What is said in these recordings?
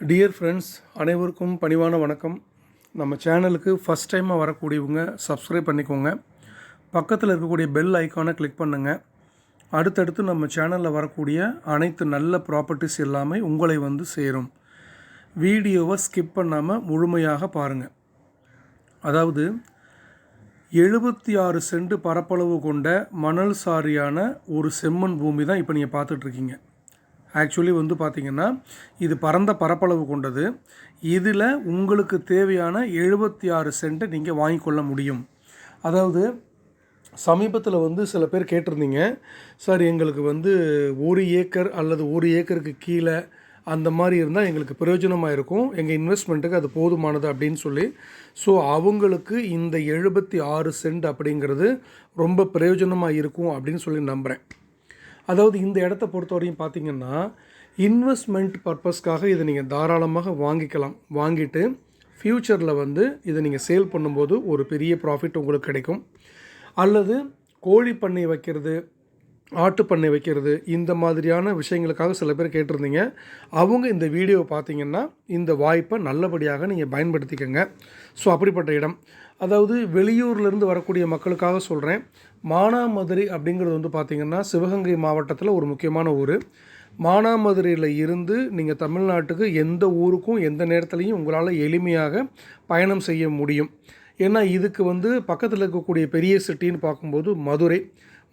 Dear friends அனைவருக்கும் பணிவான வணக்கம். நம்ம சேனலுக்கு ஃபஸ்ட் டைமாக வரக்கூடியவங்க சப்ஸ்கிரைப் பண்ணிக்கோங்க. பக்கத்தில் இருக்கக்கூடிய பெல் ஐக்கானை கிளிக் பண்ணுங்கள் அடுத்தடுத்து நம்ம சேனலில் வரக்கூடிய அனைத்து நல்ல ப்ராப்பர்ட்டிஸ் எல்லாமே உங்களை வந்து சேரும். வீடியோவை ஸ்கிப் பண்ணாமல் முழுமையாக பாருங்கள் அதாவது எழுபத்தி ஆறு சென்ட் பரப்பளவு கொண்ட மணல் சாரியான ஒரு செம்மண் பூமி தான் இப்போ நீங்கள் பார்த்துட்ருக்கீங்க ஆக்சுவலி வந்து பார்த்திங்கன்னா இது பரந்த பரப்பளவு கொண்டது. இதில் உங்களுக்கு தேவையான எழுபத்தி ஆறு சென்ட்டை நீங்கள் வாங்கிக்கொள்ள முடியும். அதாவது சமீபத்தில் வந்து சில பேர் கேட்டிருந்தீங்க. சார் எங்களுக்கு வந்து ஒரு ஏக்கர் அல்லது ஒரு ஏக்கருக்கு கீழே அந்த மாதிரி இருந்தால் எங்களுக்கு பிரயோஜனமாக இருக்கும். எங்கள் இன்வெஸ்ட்மெண்ட்டுக்கு அது போதுமானது அப்படின்னு சொல்லி. ஸோ அவங்களுக்கு இந்த எழுபத்தி ஆறு சென்ட் அப்படிங்கிறது ரொம்ப பிரயோஜனமாக இருக்கும் அப்படின்னு சொல்லி நம்புகிறேன் அதாவது இந்த இடத்த பொறுத்தவரையும் பார்த்தீங்கன்னா இன்வெஸ்ட்மெண்ட் பர்பஸ்க்காக இதை நீங்கள் தாராளமாக வாங்கிக்கலாம். வாங்கிட்டு ஃப்யூச்சரில் வந்து இதை நீங்கள் சேல் பண்ணும்போது ஒரு பெரிய ப்ராஃபிட் உங்களுக்கு கிடைக்கும். அல்லது கோழி பண்ணை வைக்கிறது ஆட்டுப்பண்ணை வைக்கிறது இந்த மாதிரியான விஷயங்களுக்காக சில பேர் கேட்டிருந்தீங்க. அவங்க இந்த வீடியோவை பார்த்தீங்கன்னா இந்த வாய்ப்பை நல்லபடியாக நீங்கள் பயன்படுத்திக்கோங்க. ஸோ அப்படிப்பட்ட இடம். அதாவது வெளியூர்லேருந்து வரக்கூடிய மக்களுக்காக சொல்கிறேன் மானாமதுரை அப்படிங்கிறது வந்து பார்த்திங்கன்னா சிவகங்கை மாவட்டத்தில் ஒரு முக்கியமான ஊர். மானாமதுரையில் இருந்து நீங்கள் தமிழ்நாட்டுக்கு எந்த ஊருக்கும் எந்த நேரத்துலையும் உங்களால் எளிமையாக பயணம் செய்ய முடியும். ஏன்னா இதுக்கு வந்து பக்கத்தில் இருக்கக்கூடிய பெரிய சிட்டின்னு பார்க்கும்போது மதுரை.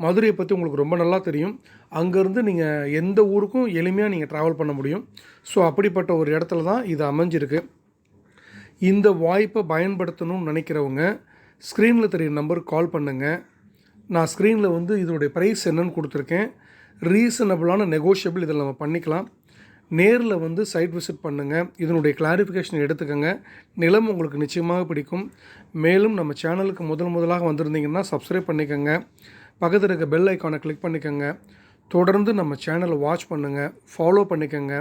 மதுரையை பற்றி உங்களுக்கு ரொம்ப நல்லா தெரியும். அங்கேருந்து நீங்கள் எந்த ஊருக்கும் எளிமையாக நீங்கள் ட்ராவல் பண்ண முடியும். ஸோ அப்படிப்பட்ட ஒரு இடத்துல தான் இது அமைஞ்சிருக்கு. இந்த வாய்ப்பை பயன்படுத்தணும்னு நினைக்கிறவங்க ஸ்க்ரீனில் தெரியும் நம்பருக்கு கால் பண்ணுங்கள் நான் ஸ்க்ரீனில் வந்து இதனுடைய ப்ரைஸ் என்னன்னு கொடுத்துருக்கேன். ரீசனபிளான நெகோஷியபிள் இதில் நம்ம பண்ணிக்கலாம். நேரில் வந்து சைட் விசிட் பண்ணுங்கள் இதனுடைய கிளாரிஃபிகேஷன் எடுத்துக்கோங்க. நிலம் உங்களுக்கு நிச்சயமாக பிடிக்கும். மேலும் நம்ம சேனலுக்கு முதல் முதலாக வந்திருந்தீங்கன்னா சப்ஸ்கிரைப் பண்ணிக்கோங்க. பக்கத்தில் இருக்க பெல் ஐக்கானை கிளிக் பண்ணிக்கோங்க. தொடர்ந்து நம்ம சேனலை வாட்ச் பண்ணுங்கள் ஃபாலோ பண்ணிக்கோங்க.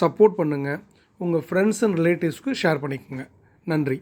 சப்போர்ட் பண்ணுங்கள் உங்கள் ஃப்ரெண்ட்ஸ் அண்ட் ரிலேட்டிவ்ஸ்க்கு ஷேர் பண்ணிக்கோங்க. நன்றி.